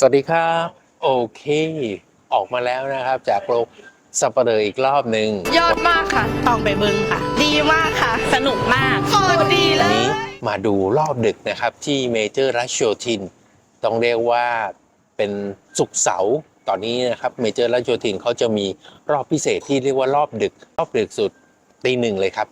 สวัสดีครับ โอเค ออกมาแล้วนะครับ จากโลกสัปเหร่ออีกรอบหนึ่งยอดมากค่ะต้องไปเบิงค่ะ ดีมากค่ะ สนุกมากโคตรดีเลวันย นี้มาดูรอบดึกนะครับ ที่เมเจอร์รัชโชทิน ต้องเรียกว่าเป็นสุกร์เสาร์ตอนนี้นะครับเมเจอร์รัชโชทินเขาจะมีรอบพิเศษที่เรียกว่ารอบดึก รอบดึกสุดตีหนึ่งเลยครับ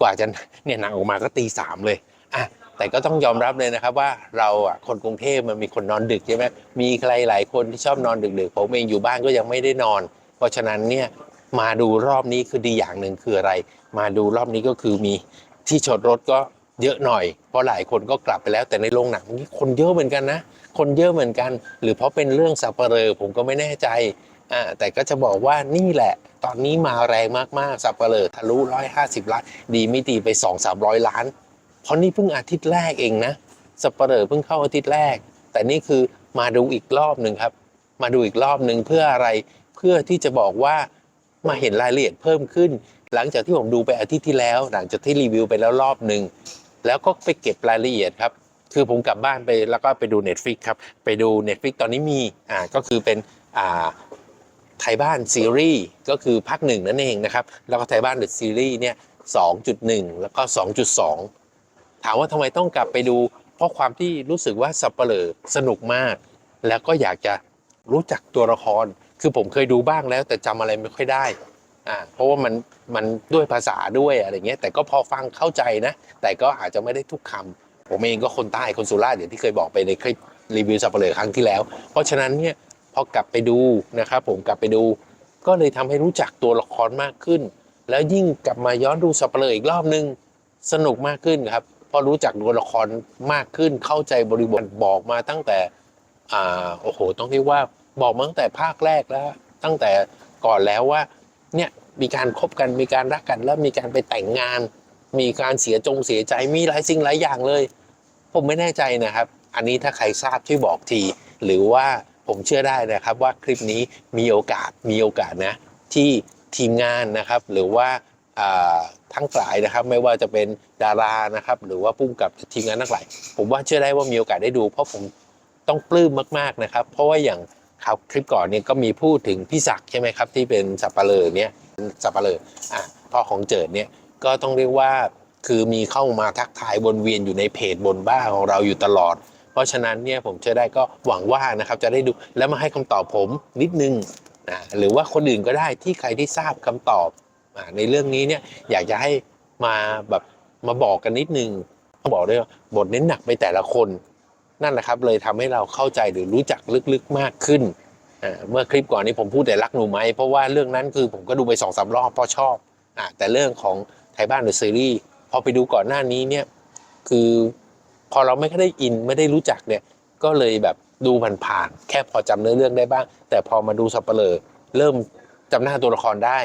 กว่าจะเนี่ยหนังออกมาก็ตีสามเลยอะ แต่ก็ต้องยอมรับเลยนะครับว่าเราอะคนกรุงเทพมันมีคนนอนดึกใช่ไหมมีใครหลายคนที่ชอบนอนดึกๆผมเองอยู่บ้านก็ยังไม่ได้นอน เพราะฉะนั้นเนี่ยมาดูรอบนี้คือดีอย่างหนึ่งคืออะไร มาดูรอบนี้ก็คือมีที่จอดรถก็เยอะหน่อย เพราะหลายคนก็กลับไปแล้วแต่ในโรงหนังนี่คนเยอะเหมือนกันนะ คนเยอะเหมือนกัน หรือเพราะเป็นเรื่องสับเปลอผมก็ไม่แน่ใจอ่าแต่ก็จะบอกว่านี่แหละ ตอนนี้มาแรงมากๆสับเปลอทะลุ150 ล้าน ดีไม่ดีไป 2 3 0 0 ล้าน ราะนี่เพิ่งอาทิตย์แรกเองนะสับเปลอเพิ่งเข้าอาทิตย์แรก แต่นี่คือมาดูอีกรอบหนึ่งครับ มาดูอีกรอบหนึ่งเพื่ออะไรเพื่อที่จะบอกว่ามาเห็นรายละเอียดเพิ่มขึ้น หลังจากที่ผมดูไปอาทิตย์ที่แล้ว หลังจากที่รีวิวไปแล้วรอบหนึ่งแล้วก็ไปเก็บรายละเอียดครับ คือผมกลับบ้านไปแล้วก็ไปดู Netflix ครับ ไปดู Netflix ตอนนี้มีอ่าก็คือเป็นอ่าไทยบ้านซีรีส์ก็คือภาคหนึ่งนั่นเองนะครับ แล้วก็ไทยบ้านเดอะซีรีส์เนี่ย2.1 แล้วก็ 2.2 ถามว่าทำไมต้องกลับไปดู เพราะความที่รู้สึกว่าสับเปลอสนุกมาก แล้วก็อยากจะรู้จักตัวละคร คือผมเคยดูบ้างแล้ว แต่จำอะไรไม่ค่อยได้อ่าเพราะว่ามันมันด้วยภาษาด้วยอะไรเงี้ยแต่ก็พอฟังเข้าใจนะ แต่ก็อาจจะไม่ได้ทุกคำผมเองก็คนใต้คนสุราษฎร์อย่างที่เคยบอกไปในคลิปรีวิวสับเปลือครั้งที่แล้ว เพราะฉะนั้นเนี่ยพอกลับไปดูนะครับผมกลับไปดู ก็เลยทำให้รู้จักตัวละครมากขึ้น แล้วยิ่งกลับมาย้อนดูสับเปลืออีกรอบนึงสนุกมากขึ้นครับ เพอรู้จักตัวละครมากขึ้นเข้าใจบริบทบอกมาตั้งแต่อ่าโอ้โห ต้องเรียกว่าบอกมาตั้งแต่ภาคแรกแล้ว ตั้งแต่ก่อนแล้วว่าเนี่ยมีการคบกันมีการรักกันแล้วมีการไปแต่งงาน มีการเสียจงเสียใจมีหลายสิ่งหลายอย่างเลย ผมไม่แน่ใจนะครับ อันนี้ถ้าใครทราบช่วยบอกที หรือว่าผมเชื่อได้นะครับว่าคลิปนี้มีโอกาสมีโอกาสนะที่ทีมงานนะครับ หรือว่า ทั้งหลายนะครับ ไม่ว่าจะเป็นดารานะครับ หรือว่าพุ่มกับทีมงานทั้งหลาย ผมว่าเชื่อได้ว่ามีโอกาสได้ดู เพราะผมต้องปลื้มมากๆนะครับ เพราะว่าอย่างข่าวคลิปก่อนเนี่ยก็มีพูดถึงพี่ศักดิ์ใช่ไหมครับ ที่เป็นสับปะเลอเนี่ยสับปะเลออะพ่อของเจิดเนี่ยก็ต้องเรียกว่าคือมีเข้ามาทักทายวนเวียนอยู่ในเพจบนบ้าของเราอยู่ตลอด เพราะฉะนั้นเนี่ยผมเชื่อได้ก็หวังว่านะครับจะได้ดูแล้วมาให้คำตอบผมนิดนึงนะหรือว่าคนอื่นก็ได้ที่ใครที่ทราบคำตอบ ในเรื่องนี้เนี่ยอยากจะให้มาแบบมาบอกกันนิดนึงต้องบอกด้วยว่าบทเน้นหนักไปแต่ละคนนั่นแหละครับเลยทำให้เราเข้าใจหรือรู้จักลึกๆมากขึ้นเมื่อคลิปก่อนนี้ผมพูดแต่รักหนูไหมเพราะว่าเรื่องนั้นคือผมก็ดูไปสองสามรอบเพราะชอบอแต่เรื่องของไทยบ้านหรือซีรีส์พอไปดูก่อนหน้านี้เนี่ยคือพอเราไม่ได้อินไม่ได้รู้จักเนี่ยก็เลยแบบดูผ่านๆแค่พอจำเนื้อเรื่องได้บ้าง แต่พอมาดูสับเปลอเริ่มจำหน้าตัวละครได้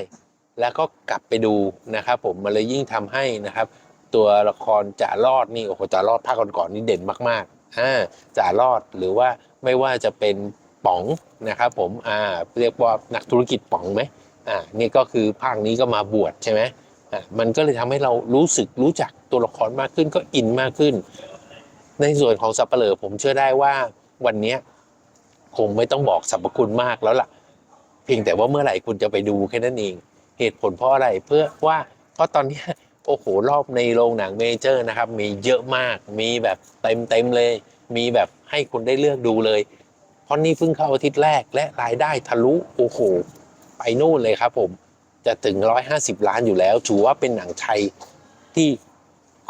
แล้วก็กลับไปดูนะครับ ผมมันเลยยิ่งทำให้นะครับ ตัวละครจ่ารอดนี่โอ้โหจ่ารอดภาคก่อนๆนี่เด่นมากๆอ่าจ่ารอดหรือว่าไม่ว่าจะเป็นป๋องนะครับ ผมอ่าเรียกว่านักธุรกิจป๋องไหมอ่านี่ก็คือภาคนี้ก็มาบวชใช่ไหมอ่ามันก็เลยทำให้เรารู้สึกรู้จักตัวละครมากขึ้นก็อินมากขึ้น ในส่วนของสับเปลอผมเชื่อได้ว่าวันนี้คงไม่ต้องบอกสรรพคุณมากแล้วล่ะ เพียงแต่ว่าเมื่อไหร่คุณจะไปดูแค่นั้นเอง เหตุผลเพราะอะไรเพื่อว่าเพราะตอนนี้โอ้โหรอบในโรงหนังเมเจอร์นะครับ มีเยอะมากมีแบบเต็มเต็มเลย มีแบบให้คุณได้เลือกดูเลย เพราะนี่เพิ่งเข้าอาทิตย์แรกและรายได้ทะลุโอ้โหไปนู่นเลยครับผมจะถึง 150 ล้านอยู่แล้ว ถือว่าเป็นหนังไทยที่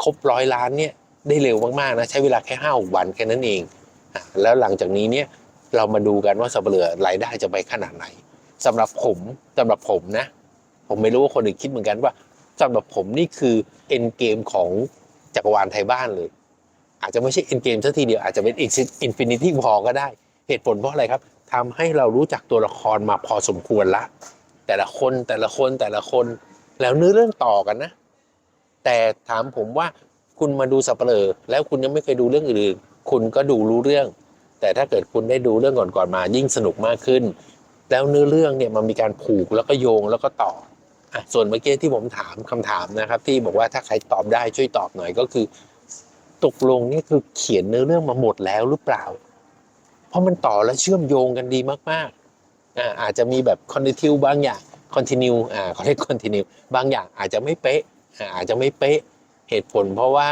ครบร้อยล้านเนี่ยได้เร็วมากๆนะใช้เวลาแค่5้าวันแค่นั้นเองแล้วหลังจากนี้เนี่ยเรามาดูกันว่าสับเปลือรายได้จะไปขนาดไหนสำหรับผมสำหรับผมนะ ผมไม่รู้ว่าคนอื่นคิดเหมือนกันว่าสำหรับผมนี่คือเอ็นเกมของจักรวาลไทยบ้านเลย อาจจะไม่ใช่เอ็นเกมซะทีเดียวอาจจะเป็นอินฟินิตี้พอก็ได้ เหตุผลเพราะอะไรครับทำให้เรารู้จักตัวละครมาพอสมควรละ แต่ละคนแต่ละคนแต่ละคนแล้วเนื้อเรื่องต่อกันนะ แต่ถามผมว่าคุณมาดูสับเปลอแล้วคุณยังไม่เคยดูเรื่องอื่นคุณก็ดูรู้เรื่อง แต่ถ้าเกิดคุณได้ดูเรื่องก่อนๆมายิ่งสนุกมากขึ้น แล้วเนื้อเรื่องเนี่ยมันมีการผูกแล้วก็โยงแล้วก็ต่อ ส่วนเมื่อกี้ที่ผมถามคำถามนะครับ ที่บอกว่าถ้าใครตอบได้ช่วยตอบหน่อยก็คือ ตกลงนี่คือเขียนเนื้อเรื่องมาหมดแล้วหรือเปล่า เพราะมันต่อและเชื่อมโยงกันดีมากๆอ่าอาจจะมีแบบคอนติทิวบางอย่างคอนติเนียอ่าเขาเรียกคอนติเนียบางอย่างอาจจะไม่เป๊ะอ่าอาจจะไม่เป๊ะเหตุผลเพราะว่า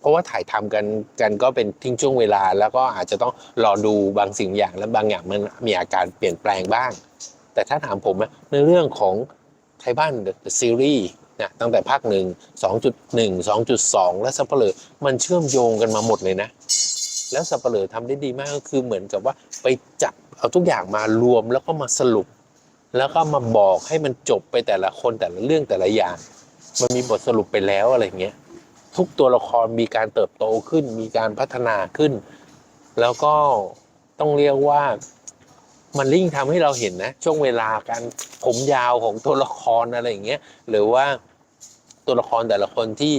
เพราะว่าถ่ายทำกันกันก็เป็นทิ้งช่วงเวลา แล้วก็อาจจะต้องรอดูบางสิ่งอย่างและบางอย่างมันมีอาการเปลี่ยนแปลงบ้าง แต่ถ้าถามผมนะในเรื่องของ ยบ้าน The Series นะตั้งแต่ภาคหนึ่ง2.1 2.2 และสัปเหร่อมันเชื่อมโยงกันมาหมดเลยนะ แล้วสัปเหร่อทำได้ดีมากก็คือเหมือนกับว่าไปจับเอาทุกอย่างมารวมแล้วก็มาสรุป แล้วก็มาบอกให้มันจบไปแต่ละคนแต่ละเรื่องแต่ละอย่าง มันมีบทสรุปไปแล้วอะไรเงี้ยทุกตัวละครมีการเติบโตขึ้น มีการพัฒนาขึ้น แล้วก็ต้องเรียกว่า มันยิ่งทำให้เราเห็นนะ ช่วงเวลาการผมยาวของตัวละครอะไรอย่างเงี้ยหรือว่าตัวละครแต่ละคนที่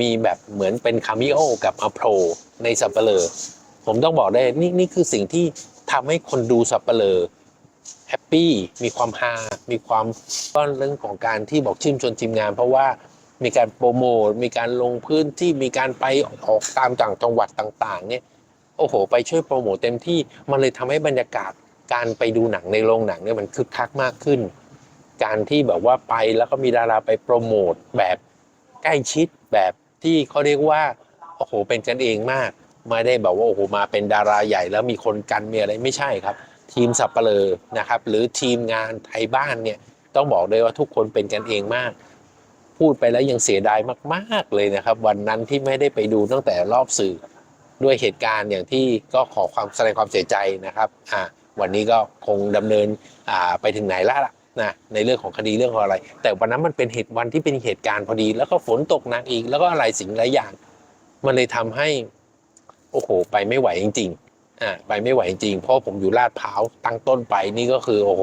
มีแบบเหมือนเป็นคามิโอกับอโผล่ในสัปเหร่อผมต้องบอกได้นี่นี่คือสิ่งที่ทำให้คนดูสัปเหร่อแฮปปี้มีความฮา มีความก็เรื่องของการที่บอกชื่นชมทีมงาน เพราะว่ามีการโปรโมท มีการลงพื้นที่มีการไปออกตามต่างจังหวัดต่าง ๆ เนี่ย โอ้โห ไปช่วยโปรโมทเต็มที่ มันเลยทำให้บรรยากาศ การไปดูหนังในโรงหนังเนี่ยมันคึกคักมากขึ้น การที่แบบว่าไปแล้วก็มีดาราไปโปรโมทแบบใกล้ชิดแบบที่เขาเรียกว่าโอ้โหเป็นกันเองมากไม่ได้แบบว่าโอ้โหมาเป็นดาราใหญ่แล้วมีคนกันมีอะไรไม่ใช่ครับ ทีมสับเปลอนะครับ หรือทีมงานไทยบ้านเนี่ยต้องบอกเลยว่าทุกคนเป็นกันเองมาก พูดไปแล้วยังเสียดายมาก ๆเลยนะครับ วันนั้นที่ไม่ได้ไปดูตั้งแต่รอบสื่อด้วยเหตุการณ์อย่างที่ก็ขอความแสดงความเสียใจนะครับอ่า วันนี้ก็คงดำเนินไปถึงไหนแล้วล่ะนะในเรื่องของคดีเรื่องของอะไร แต่วันนั้นมันเป็นเหตุวันที่เป็นเหตุการณ์พอดี แล้วก็ฝนตกหนักอีก แล้วก็อะไรสิ่งหลายอย่าง มันเลยทำให้ โอ้โห ไปไม่ไหวจริงๆอ่าไปไม่ไหวจริงเพราะผมอยู่ลาดพร้าวตั้งต้นไปนี่ก็คือโอ้โห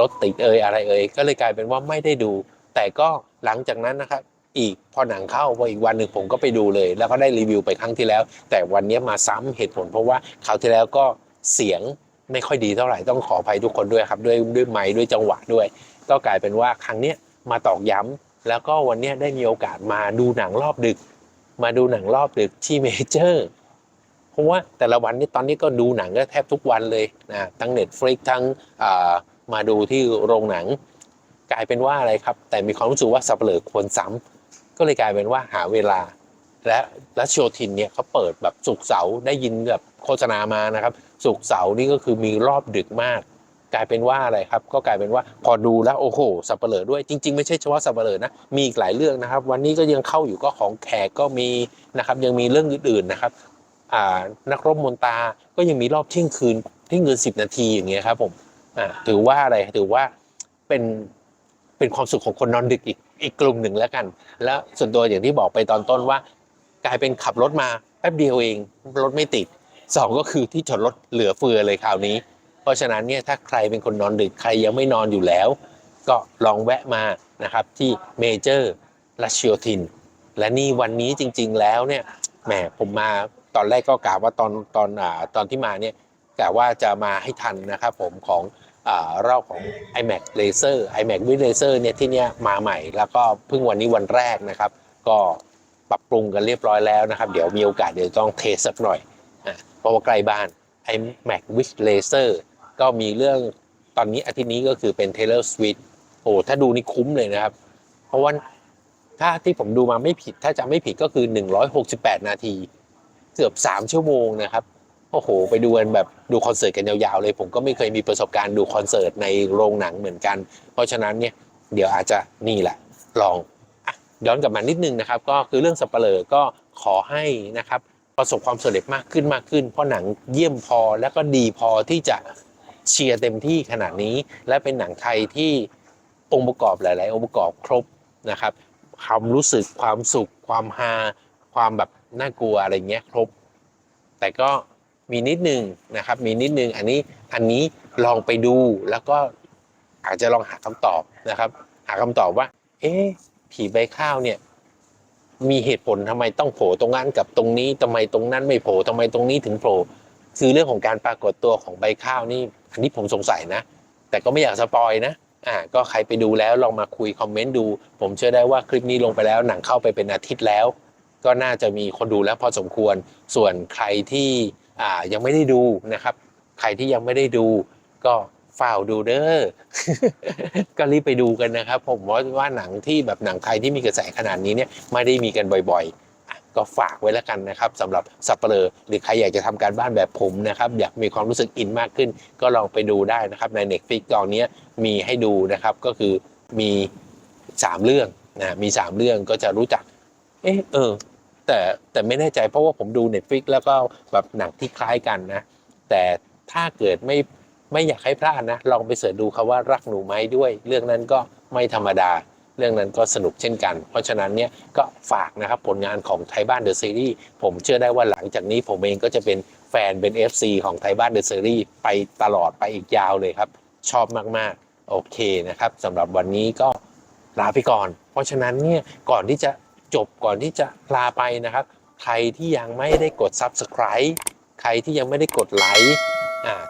รถติดเอ่ยอะไรเอ่ยก็เลยกลายเป็นว่าไม่ได้ดู แต่ก็หลังจากนั้นนะครับ อีกพอหนังเข้าพออีกวันหนึ่งผมก็ไปดูเลย แล้วก็ได้รีวิวไปครั้งที่แล้ว แต่วันนี้มาซ้ำเหตุผลเพราะว่าคราวที่แล้วก็เสียง ไม่ค่อยดีเท่าไหร่ต้องขออภัยทุกคนด้วยครับด้วยด้วยไม้ด้วยจังหวะด้วย ก็กลายเป็นว่าครั้งเนี้ยมาตอกย้ำแล้วก็วันเนี้ยได้มีโอกาสมาดูหนังรอบดึก มาดูหนังรอบดึกที่เมเจอร์เพราะว่าแต่ละวันนี้ตอนนี้ก็ดูหนังก็แทบทุกวันเลยนะทั้ง Netflix ทั้งมาดูที่โรงหนัง กลายเป็นว่าอะไรครับ แต่มีความรู้สึกว่าสับเปลือควรซ้ำก็เลยกลายเป็นว่าหาเวลาและและโชทินเนี่ยเขาเปิดแบบสุกเสาร์ได้ยินแบบโฆษณามานะครับ สุกร์เสาร์นี่ก็คือมีรอบดึกมาก กลายเป็นว่าอะไรครับ ก็กลายเป็นว่าพอดูแล้วโอ้โหสับเปลือด้วยจริง ๆ ไม่ใช่เฉพาะสับเปลือนะมีอีกหลายเรื่องนะครับ วันนี้ก็ยังเข้าอยู่ก็ของแขกก็มีนะครับ ยังมีเรื่องอื่นๆนะครับอ่านักรบมนตาก็ยังมีรอบเที่ยงคืนเที่ยงคืนสิบนาทีอย่างเงี้ยครับผมอ่าถือว่าอะไรถือว่าเป็นเป็นความสุขของคนนอนดึกอีกอีกกลุ่มหนึ่งแล้วกัน แล้วส่วนตัวอย่างที่บอกไปตอนต้นว่า กลายเป็นขับรถมาแป๊บเดียวเองรถไม่ติด สองก็คือที่จอดรถเหลือเฟือเลยคราวนี้ เพราะฉะนั้นเนี่ยถ้าใครเป็นคนนอนดึกใครยังไม่นอนอยู่แล้ว ก็ลองแวะมานะครับที่เมเจอร์ลัชชิโอทินและนี่วันนี้จริง ๆ แล้วเนี่ยแหมผมมาตอนแรกก็กะว่าตอนตอนอ่าตอนที่มาเนี่ยกะว่าจะมาให้ทันนะครับผมของอ่ารอบของ iMac Laser iMac with Laser เนี่ยที่เนี่ยมาใหม่ แล้วก็เพิ่งวันนี้วันแรกนะครับ ก็ปรับปรุงกันเรียบร้อยแล้วนะครับ เดี๋ยวมีโอกาสเดี๋ยวต้องเทสสักหน่อย อะเพราะว่าใกล้บ้าน iMac with Laser ก็มีเรื่องตอนนี้อาทิตย์นี้ก็คือเป็น Taylor Swift โอ้ถ้าดูนี่คุ้มเลยนะครับ เพราะว่าถ้าที่ผมดูมาไม่ผิด ถ้าจะไม่ผิดก็คือ 168 นาที เกือบ 3 ชั่วโมงนะครับโอ้โห ไปดูกันแบบดูคอนเสิร์ตกันยาวๆเลย ผมก็ไม่เคยมีประสบการณ์ดูคอนเสิร์ตในโรงหนังเหมือนกัน เพราะฉะนั้นเนี่ยเดี๋ยวอาจจะนี่แหละ ลองอย้อนกลับมานิดนึงนะครับ ก็คือเรื่องสับเปลอก็ขอให้นะครับ ประสบความสำเร็จมากขึ้นมากขึ้น เพราะหนังเยี่ยมพอแล้วก็ดีพอที่จะเชียร์เต็มที่ขนาดนี้ และเป็นหนังไทยที่องค์ประกอบหลาย ๆ องค์ประกอบครบนะครับความรู้สึกความสุข ความฮาความแบบน่ากลัวอะไรเงี้ยครบ แต่ก็มีนิดนึงนะครับ มีนิดนึงอันนี้อันนี้ลองไปดูแล้วก็อาจจะลองหาคำตอบนะครับ หาคำตอบว่า เอ๊ะผีใบข้าวเนี่ย มีเหตุผลทำไมต้องโผล่ตรงนั้นกับตรงนี้ทำไมตรงนั้นไม่โผล่ทำไมตรงนี้ถึงโผล่คือเรื่องของการปรากฏตัวของใบข้าวนี่อันนี้ผมสงสัยนะ แต่ก็ไม่อยากสปอยนะอ่าก็ใครไปดูแล้วลองมาคุยคอมเมนต์ดู ผมเชื่อได้ว่าคลิปนี้ลงไปแล้วหนังเข้าไปเป็นอาทิตย์แล้ว ก็น่าจะมีคนดูแล้วพอสมควร ส่วนใครที่อ่ายังไม่ได้ดูนะครับ ใครที่ยังไม่ได้ดูก็ ฝ่าวดูเด้อก็รีบไปดูกันนะครับ ผมว่าว่าหนังที่แบบหนังไทยที่มีกระแสขนาดนี้เนี่ยไม่ได้มีกันบ่อยๆก็ฝากไว้แล้วกันนะครับสำหรับสับเปลอหรือใครอยากจะทำการบ้านแบบผมนะครับ อยากมีความรู้สึกอินมากขึ้น ก็ลองไปดูได้นะครับใน Netflix ตอนนี้มีให้ดูนะครับก็คือมีสามเรื่องนะมีสามเรื่องก็จะรู้จัก เออเออแต่แต่ไม่แน่ใจเพราะว่าผมดู Netflix แล้วก็แบบหนังที่คล้ายกันนะ แต่ถ้าเกิดไม่ ไม่อยากให้พลาดนะ ลองไปเสิร์ชดูคาว่ารักหนูไหมด้วย เรื่องนั้นก็ไม่ธรรมดา เรื่องนั้นก็สนุกเช่นกัน เพราะฉะนั้นเนี่ยก็ฝากนะครับผลงานของไทยบ้านเดอะซีรีส์ผมเชื่อได้ว่าหลังจากนี้ผมเองก็จะเป็นแฟนเป็น FC ของไทยบ้านเดอะซีรีส์ไปตลอดไปอีกยาวเลยครับ ชอบมากๆ โอเคนะครับสำหรับวันนี้ก็ลาไปก่อน เพราะฉะนั้นเนี่ยก่อนที่จะจบก่อนที่จะลาไปนะครับ ใครที่ยังไม่ได้กด Subscribe ใครที่ยังไม่ได้กดไลค์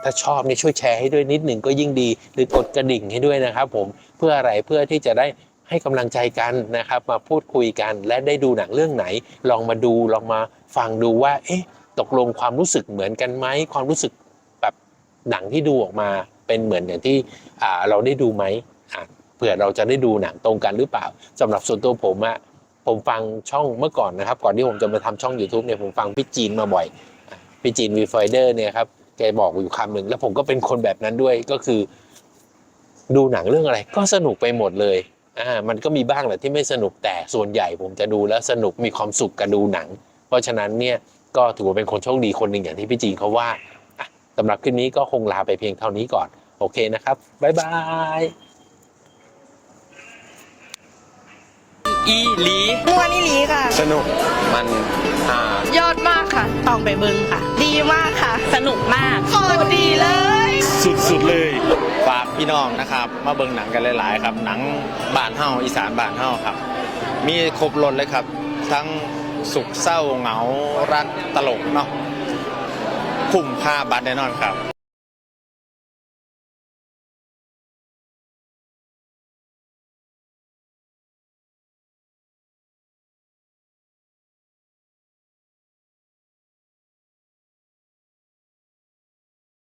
ถ้าชอบเนี่ยช่วยแชร์ให้ด้วยนิดหนึ่งก็ยิ่งดี หรือกดกระดิ่งให้ด้วยนะครับผมเพื่ออะไรเพื่อที่จะได้ให้กำลังใจกันนะครับ มาพูดคุยกัน และได้ดูหนังเรื่องไหน ลองมาดูลองมาฟังดูว่า เอ๊ะ ตกลงความรู้สึกเหมือนกันไหมความรู้สึกแบบหนังที่ดูออกมาเป็นเหมือนอย่างที่เราได้ดูไหมเผื่อเราจะได้ดูหนังตรงกันหรือเปล่าสำหรับส่วนตัวผมอะผมฟังช่องเมื่อก่อนนะครับ ก่อนที่ผมจะมาทำช่อง YouTube เนี่ยผมฟังพี่จีนมาบ่อยพี่จีนวีไฟเดอร์เนี่ยครับ แกบอกอยู่คำหนึ่งแล้วผมก็เป็นคนแบบนั้นด้วยก็คือ ดูหนังเรื่องอะไร ก็สนุกไปหมดเลยอ่ามันก็มีบ้างแหละที่ไม่สนุกแต่ส่วนใหญ่ผมจะดูแล้วสนุกมีความสุขกับดูหนัง เพราะฉะนั้นเนี่ยก็ถือว่าเป็นคนโชคดีคนหนึ่งอย่างที่พี่จีนเขาว่าอะสำหรับคลิปนี้ก็คงลาไปเพียงเท่านี้ก่อน โอเคนะครับบ๊ายบายอีหลีม่วนนี่ลีค่ะ สนุกมันอ่ายอดมากค่ะ ต้องไปเบิงค่ะดี มากค่ะ สนุกมากโคตรดีเลย สุดๆเลย ฝากพี่น้องนะครับ มาเบิ่งหนังกันหลาย ๆ ครับ หนังบ้านเฮาอีสานบ้านเฮาครับ มีครบรถเลยครับ ทั้งสุขเศร้าเหงารักตลกเนาะคุ้มค่าบัตรแน่นอนครับ